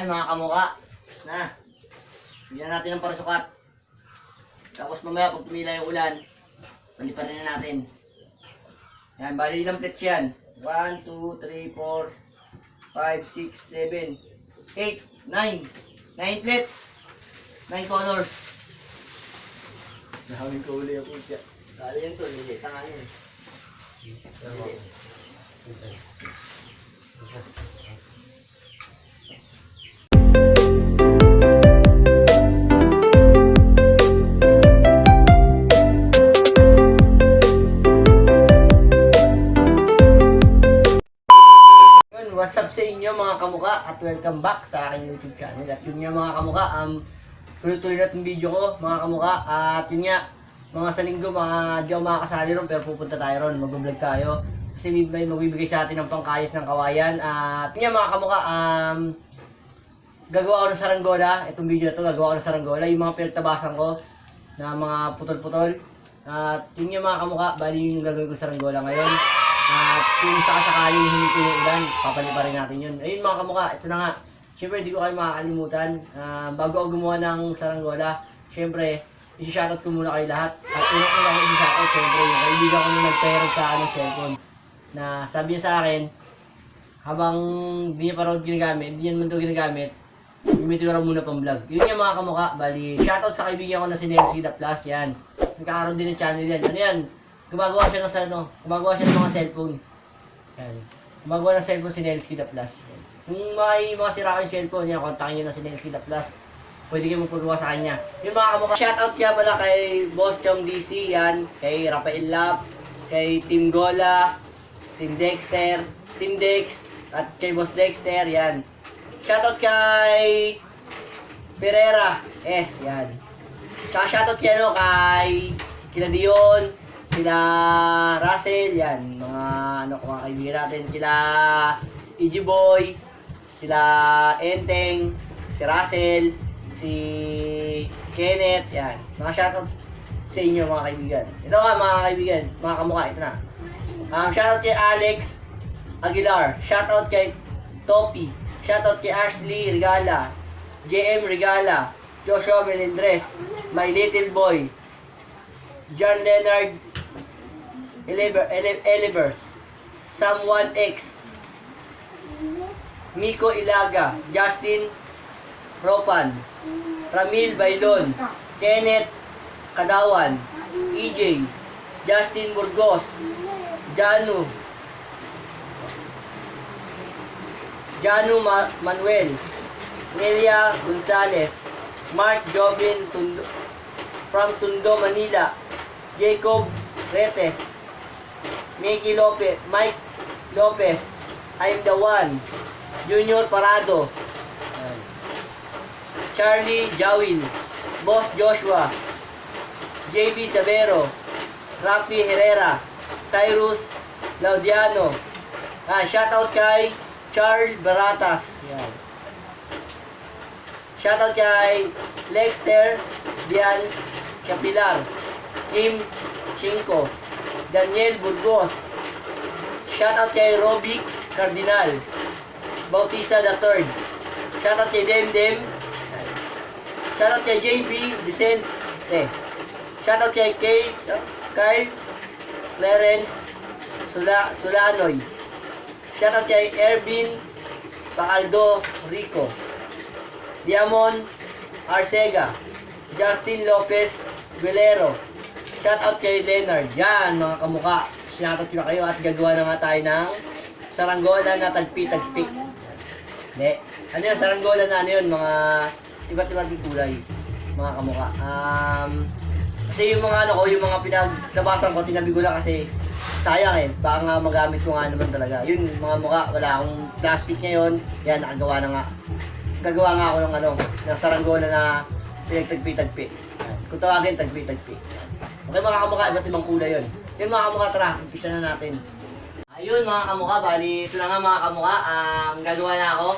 Ay mga kamuka, tapos na. Bigyan natin ng parasukat. Tapos mamaya pag tumila yung ulan, paliparin na natin. Yan, bali ilang plates yan. 1, 2, 3, 4, 5, 6, 7, 8, 9. 9 plates. 9 colors. Daming kulay ako siya. Kala yan to, hindi. Tanga yan. Hindi. At welcome back sa aking YouTube channel. At yun nga mga kamuka, um, tuloy-tuloy na itong video ko mga kamuka. At yun nga, mga sa linggo, mga di ako makakasali ron pero pupunta tayo ron, mag-vlog tayo. Kasi may, magbibigay sa atin ng pangkayos ng kawayan. At yun nga mga kamuka, um, gagawa ako ng saranggola. Itong video na to, gagawa ako ng saranggola. Yung mga pinagtabasan ko na mga putol-putol. At yun nga mga kamuka, bali yung gagawin ko sa saranggola ngayon. At kung sakasakaling hindi yung ulan, papaliparin natin yun. Ayun mga kamuka, ito na nga. Siyempre, hindi ko kayo makakalimutan. Ah, bago ako gumawa ng saranggola, siyempre, isi-shoutout ko muna kayo lahat. At unang-una ko isi-shoutout, siyempre, yung kaibigan ko na nagpero sa ano, cellphone. Na sabi niya sa akin, habang hindi niya pa raw ginagamit, hindi niya naman ito ginagamit, Gamitin ko muna pang vlog. Yun yung mga kamuka. Bali, shoutout sa kaibigan ko na si Nelsie The Plus. Yan. Nagkakaroon din ng channel yan. Ano yan? Gumagawa siya ng ano, gumagawa siya ng mga cellphone. Yan. Gumagawa ng cellphone si Nelsie The Plus. Kung may mga sira kayong cellphone, yan, kontakin nyo na si Nelsie The Plus. Pwede kayo magpagawa sa kanya. Yung mga kamuka, shoutout kaya pala kay Boss Chong DC, yan. Kay Rafael Lap, kay Team Gola, Team Dexter, Team Dex, at kay Boss Dexter, yan. Shoutout kay Pereira S, yan. Tsaka shoutout kay ano, kay kila kila Russell, yan. Mga ano, mga kaibigan natin, kila EG Boy, kila Enteng, si Russell, si Kenneth, yan. Mga shoutout sa inyo mga kaibigan. Ito nga mga kaibigan, mga kamukha, ito na. Um, shoutout kay Alex Aguilar. Shoutout kay Topi. Shoutout kay Ashley Regala. JM Regala. Joshua Melendres. My Little Boy. John Leonard Eliver, Ele- Elivers. Someone X. Miko Ilaga. Justin Ropan. Ramil Bailon. Kenneth Kadawan. EJ. Justin Burgos. Janu. Janu Ma- Manuel. Nelia Gonzalez. Mark Jobin Tundo, from Tundo, Manila. Jacob Retes. Mickey Lopez. Mike Lopez. I'm the one. Junior Parado. Charlie Jawil. Boss Joshua. JB Savero. Rafi Herrera. Cyrus Laudiano. Ah, shoutout kay Charles Baratas. Yan. Shoutout kay Lexter Dian Capilar. Kim Chinko. Daniel Burgos. Shoutout kay Robic Cardinal. Bautista III. Shoutout kay Demdem. Shoutout kay JB Vicente. Shoutout kay Kay, Kyle Clarence Sula, Sulanoy. Shoutout kay Ervin Paaldo Rico. Diamond Arcega. Justin Lopez Velero. Shoutout kay Leonard. Yan mga kamuka. Shoutout ko na kayo at gagawa na nga tayo ng saranggola na tagpi-tagpi. Hindi. Ano yun? Saranggola na ano yun? Mga iba't yung kulay. Mga kamuka. Um, kasi yung mga ano ko, yung mga pinaglabasan ko, tinabi ko lang kasi sayang eh. Baka nga magamit ko nga naman talaga. Yun, mga mukha, wala akong plastic ngayon. Yan, nakagawa na nga. Gagawa nga ako ng ano, ng saranggola na pinagtagpi-tagpi. Kung tawagin, tagpi-tagpi. Okay mga kamukha, iba't ibang kulay yun. Yun mga kamukha, tara, umpisa na natin. Ayun mga kamukha, bali ito na nga mga kamukha, ang gagawa na ako.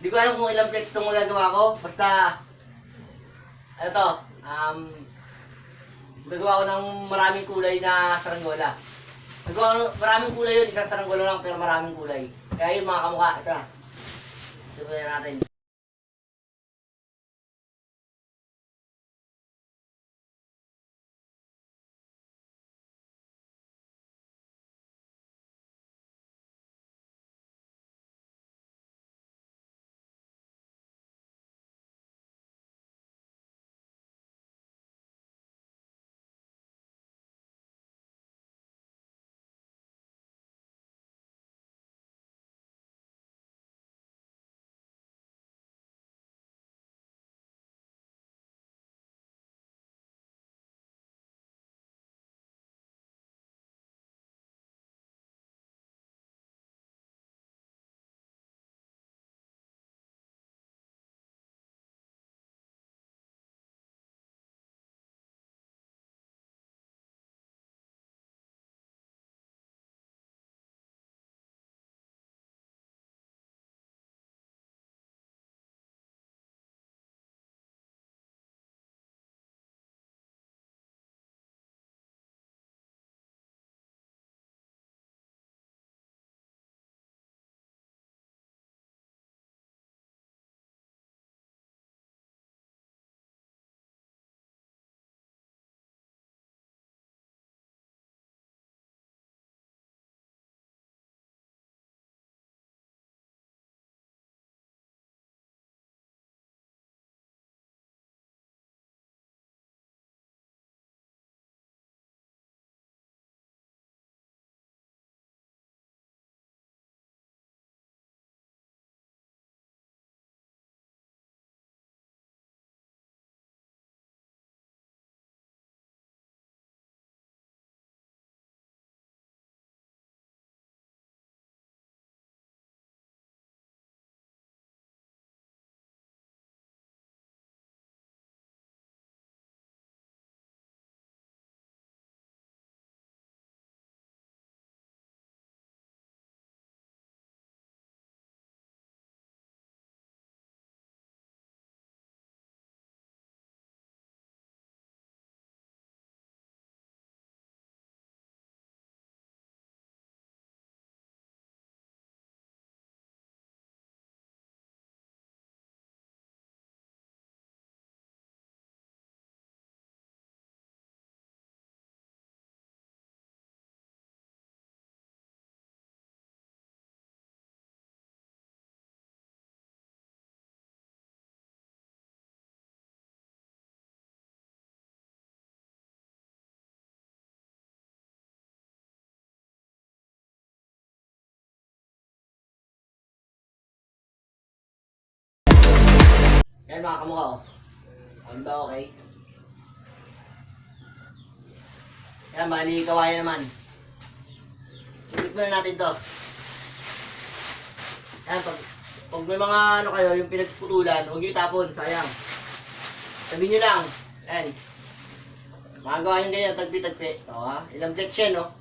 Hindi ko alam kung ilang plates itong magagawa ko. Basta, ano to, um, gagawa ko ng maraming kulay na saranggola. Gagawa ko ng maraming kulay yun, isang saranggola lang pero maraming kulay. Kaya yun mga kamukha, ito na. Simulan natin. Yan mga kamukha oh. Ano ba okay? Yan, bali kawayan naman. Ibig muna natin to. Yan, pag, pag may mga ano kayo, yung pinagputulan, huwag nyo itapon, sayang. Sabihin nyo lang, yan. Magagawa nyo ganyan, tagpi-tagpi. O ha, ilang flex yan, no?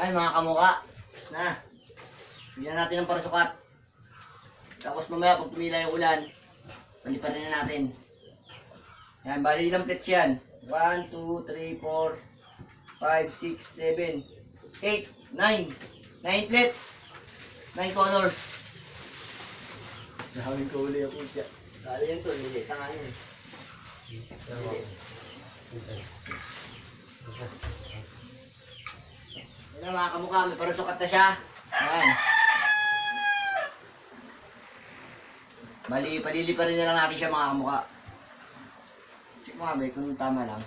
Inuman ko. Yan mga kamukha. Tapos na. Bigyan natin ng parasukat. Tapos mamaya pag tumila yung ulan, paliparin na natin. Yan, bali ilang plates yan? 1, 2, 3, 4, 5, 6, 7, 8, 9. 9 plates. 9 colors. Daming kulay ako dyan. Kala yan to, hindi. Tanga yun. Yan mga kamukha, may parasukat na siya. Yan. Bali, palili pa rin na lang natin siya mga kamukha. Check mo nga kung tama lang.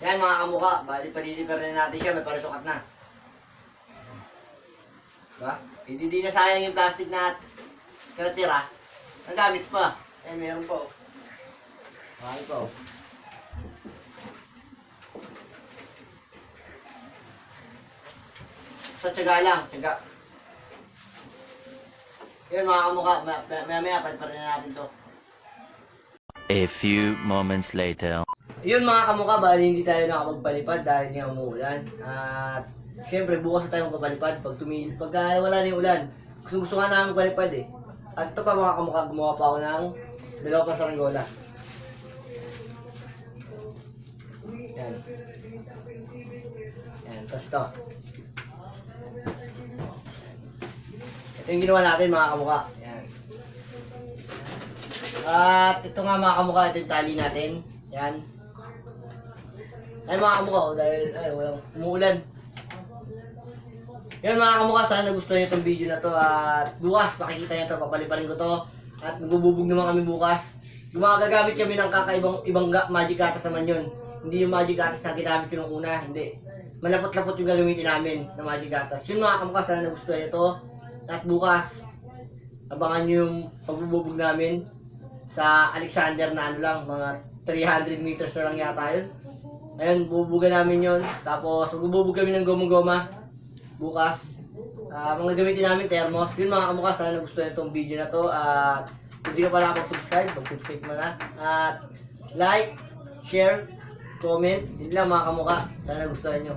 Yan mga kamukha, bali palili pa rin natin siya, may parasukat na. Diba? Hindi di na sayang yung plastic na natira. Ang gamit pa. Eh, meron pa oh. Marami pa oh. Sa tiyaga lang, tiyaga. Yun mga kamukha, ma- ma- maya maya paliparin na natin to. A few moments later. Yun mga kamukha, bali hindi tayo nakapagpalipad dahil nga umuulan. At syempre bukas na tayo magpapalipad pag tumil, pag ah, wala na yung ulan. Gusto gusto nga namin magpalipad eh. At ito pa mga kamukha, gumawa pa ako ng dalawa pa saranggola. Yan. Yan, tapos ito. Ito yung ginawa natin mga kamukha. Yan. At ito nga mga kamukha, ito yung tali natin. Yan. Ay mga kamukha, oh, dahil ay, walang umuulan. Yan mga kamukha, sana nagustuhan nyo itong video na to at bukas makikita nyo to, papaliparin ko to at magbububog naman kami bukas. Gumagagamit kami ng kakaibang ibang magic gatas naman yun. Hindi yung magic gatas na ginamit ko nung una, hindi. Malapot-lapot yung gagamitin namin na magic gatas. Yun mga kamukha, sana nagustuhan nyo to. At bukas, abangan nyo yung pagbububog namin sa Alexander na ano lang, mga 300 meters na lang yata yun. Ayun, bubugan namin yon Tapos, magbubog kami ng goma-goma bukas. Ah, mga gamitin namin thermos. Yun mga kamukha, sana nagustuhan itong video na to. At kung di ka pa nakapag-subscribe, mag-subscribe mo na. At like, share, comment. Yun lang mga kamukha. Sana nagustuhan nyo.